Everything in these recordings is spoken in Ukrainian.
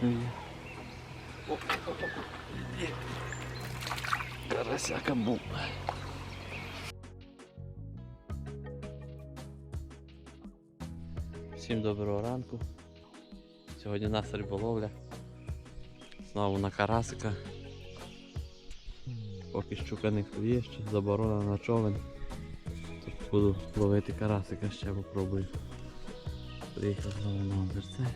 клює. Карасяка був. Всім доброго ранку. Сьогодні нас риболовля. Знову на карасика. Поки щука не клює, ще заборона на човен. Тут буду ловити карасика, ще попробую. Приїхав знову на озерце.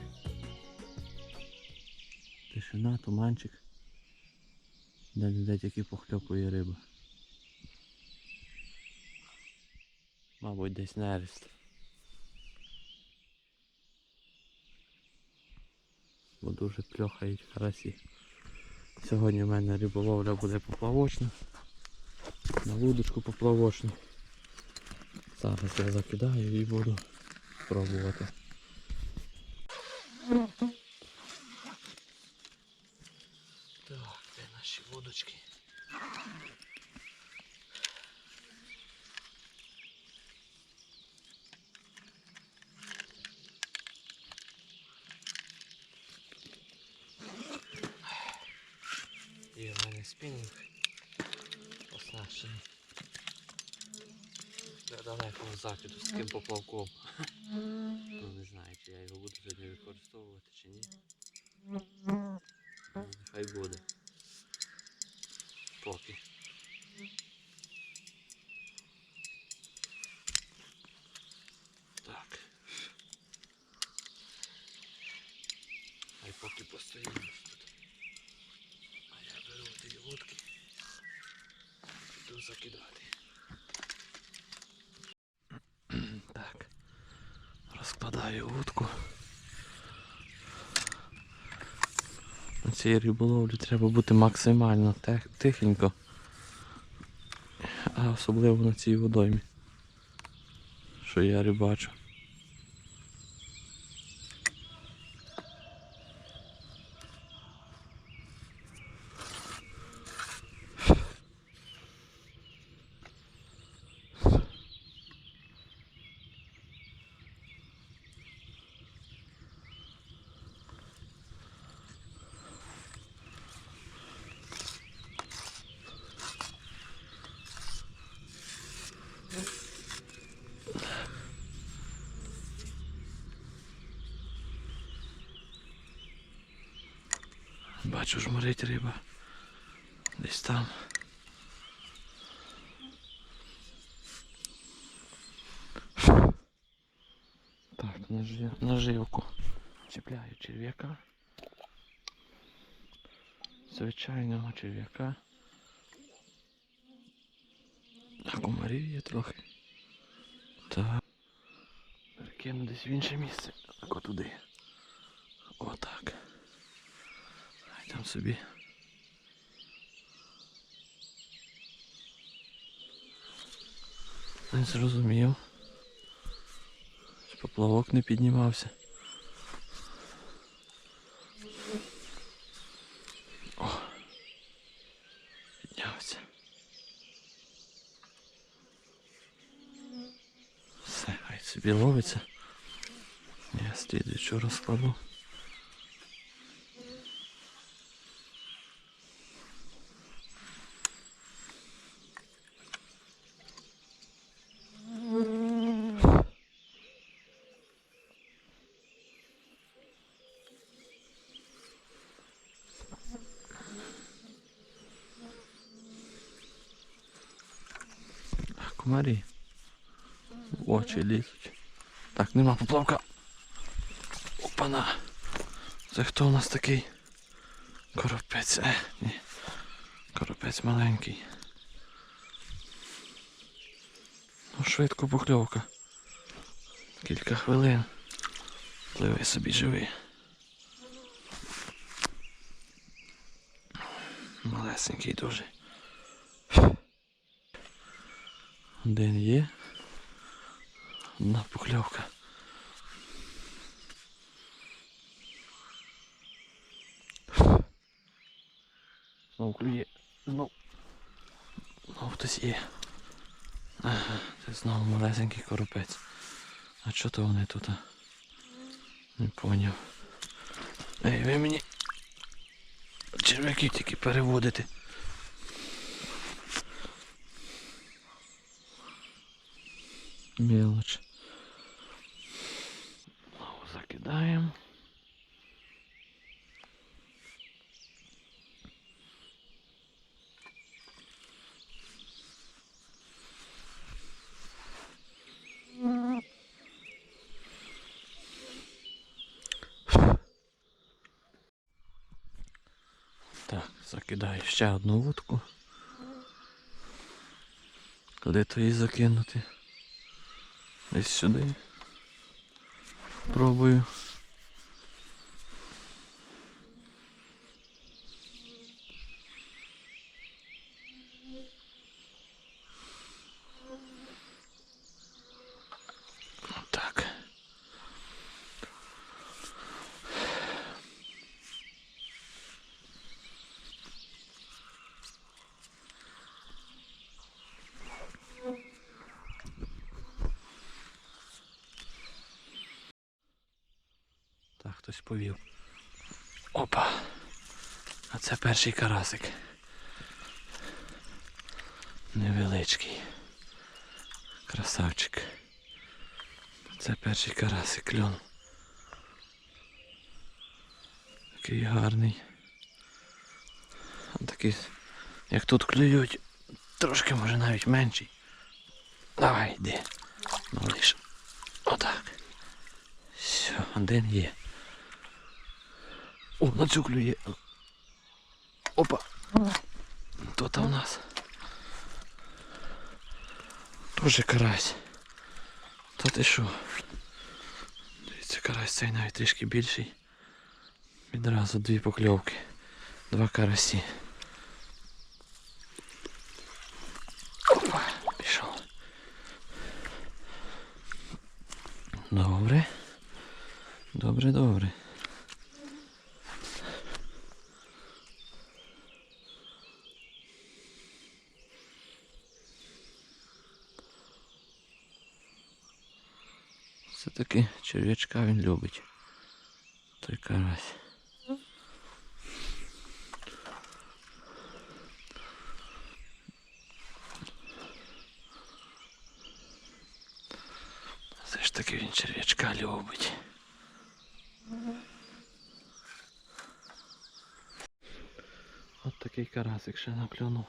Тишина, туманчик. Де не тільки похльопує риба. Мабуть, десь нерест. Бо дуже пльохають карасі. Сьогодні в мене риболовля буде поплавочна. На вудочку поплавочну. Зараз я закидаю і буду пробувати. Так, де наші вудочки? Є в мене спінінг оснащений. Для далекого закиду з таким поплавком. Ну не знаю, чи я його буду сьогодні використовувати чи ні. Ну, Нехай буде. Поки. Так. Хай поки постоїть тут. А я беру ті вудки. Піду закидати. Так. Розкладаю вудку. На цій риболовлі треба бути максимально тихенько. А особливо на цій водоймі. Що я рибачу. Бачу, жмурить риба. Десь там. Так, нажив, наживку. Чіпляю черв'яка. Звичайного черв'яка. А комарів є трохи. Так. Перекину десь в інше місце. Так отуди. Отак. Там собі. Не зрозумів. Поплавок не піднімався. О, піднявся. Все, хай собі ловиться. Я слідуючу розкладу. А, Комарі. В очі лізуть. Так, нема поплавка. Опана. Це хто у нас такий? Коропець. Е, ні. Коропець маленький. Ну, швидко покльовка. Кілька хвилин. Пливи собі живи. Малесенький дуже. Один є. Одна покльовка. Знову клює. Знов. Знов хтось є. Це знову малесенький коропець. А чого то вони тут? Не поняв. Ей, ви мені черв'яків тільки переводите. Мелоч. Знову закидаємо. Так, закидаю ще одну вудку. Куди то її закинути? Десь сюди. Пробую. Так. Так, хтось повів. Опа! А це перший карасик. Невеличкий. Красавчик. Це перший карасик кльон. Такий гарний. Такий, як тут клюють, трошки може навіть менший. Давай, йди. Малиш. Отак. Все, один є. О, на цю клює. Опа. Хто там у нас? Тоже карась. Та ти що? Дивіться, карась цей навіть трішки більший. Відразу дві покльовки. Два карасі. Опа, пішов. Добре. Добре, добре. Все-таки черв'ячка він любить. Той карась. Все ж таки він черв'ячка любить. От такий карасик ще наклюнув.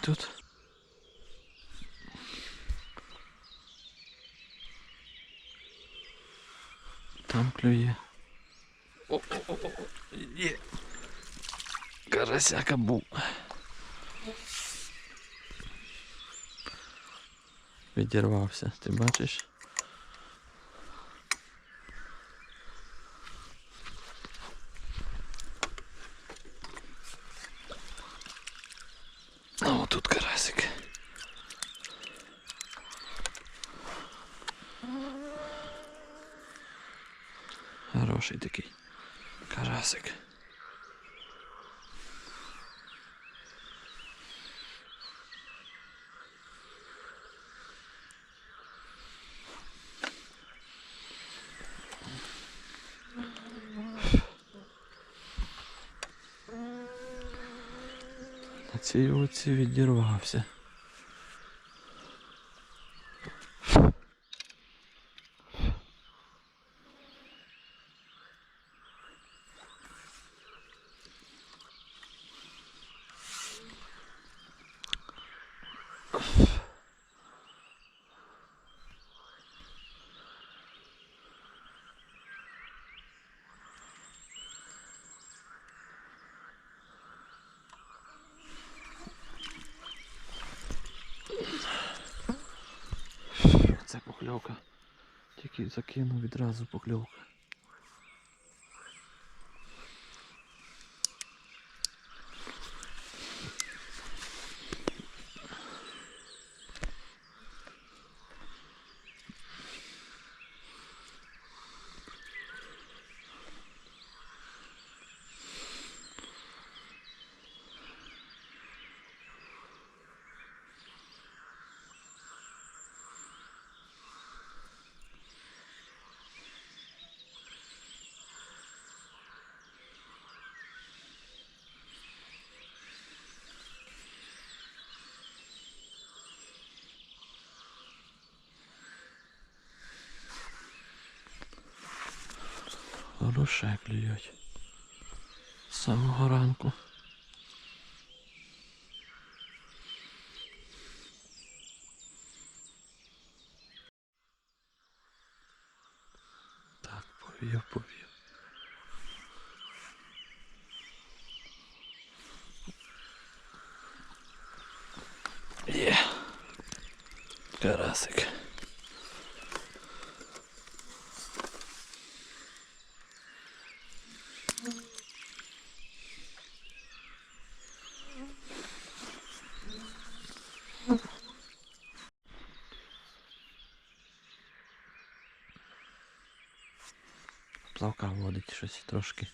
тут. Там клює. О-о-о-о. Є. Карасяка був. Відірвався, ти бачиш? Хороший такий карасик. На цій оці відірвався. Це покльовка. Тільки закинув відразу покльовка. Хороше клюють. З самого ранку. Так, повів, повів. Є. Карасик. Плавка водить щось трошки.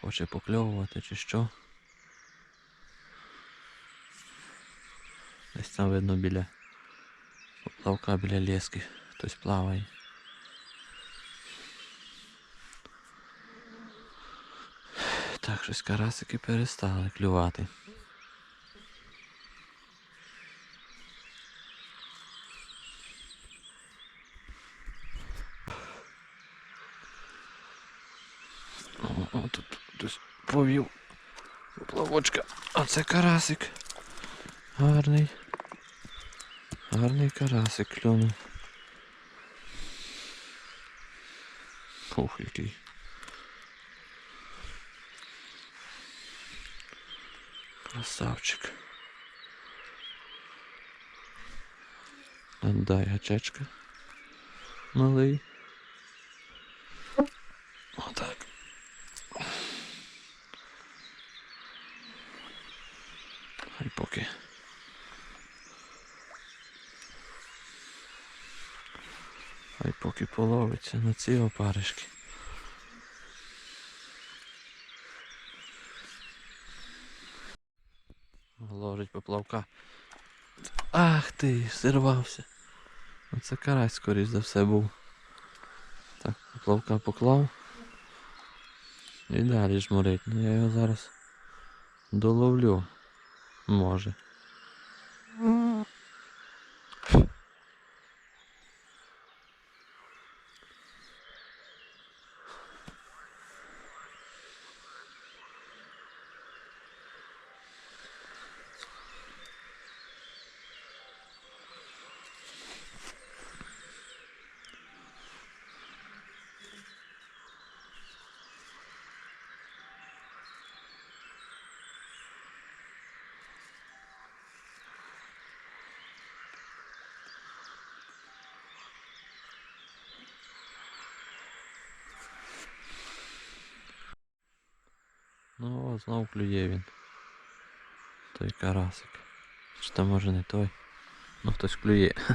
Хоче покльовувати чи що. Десь там видно біля плавка біля лески хтось плаває. Так, щось карасики перестали клювати. О, тут хтось повів плавочка. А це карасик. Гарний. Гарний карасик клюнув. Ох, який. Красавчик. Дай гачечка. Малий. Отак. Хай поки. Хай поки половиться на ці опаришки. Ложить поплавка. Ах ти, зірвався. Оце карась, скоріш за все був. Так, поплавка поклав. І далі жмурить. Ну я його зараз доловлю. Може. Ну, о, знов клює він. Той карасик. Чи то може не той? Ну хтось клює.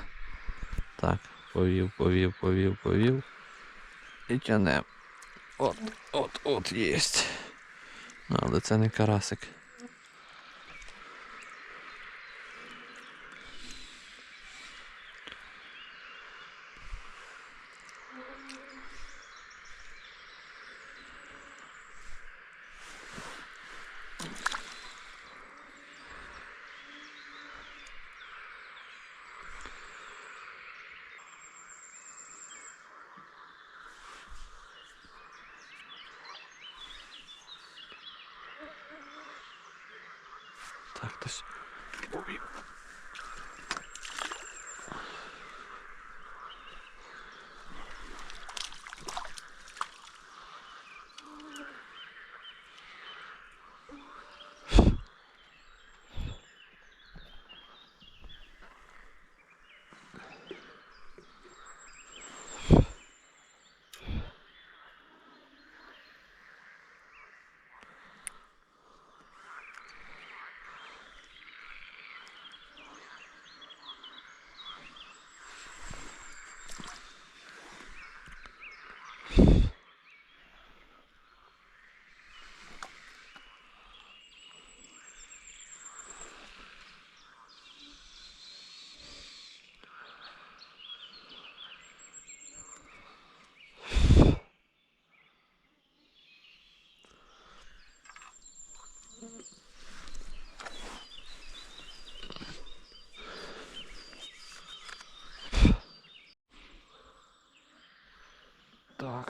Так, повів, повів, повів, повів. І тянем. От, от, от єсть. Ну, але це не карасик.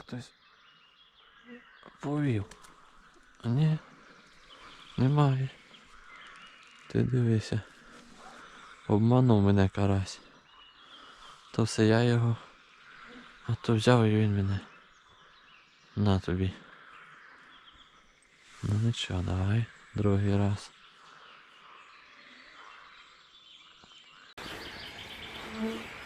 хтось повів. Ні, немає. Ти дивися. Обманув мене карась. То все я його. А то взяв і він мене. На тобі. Ну нічого, давай, другий раз. Mm-hmm.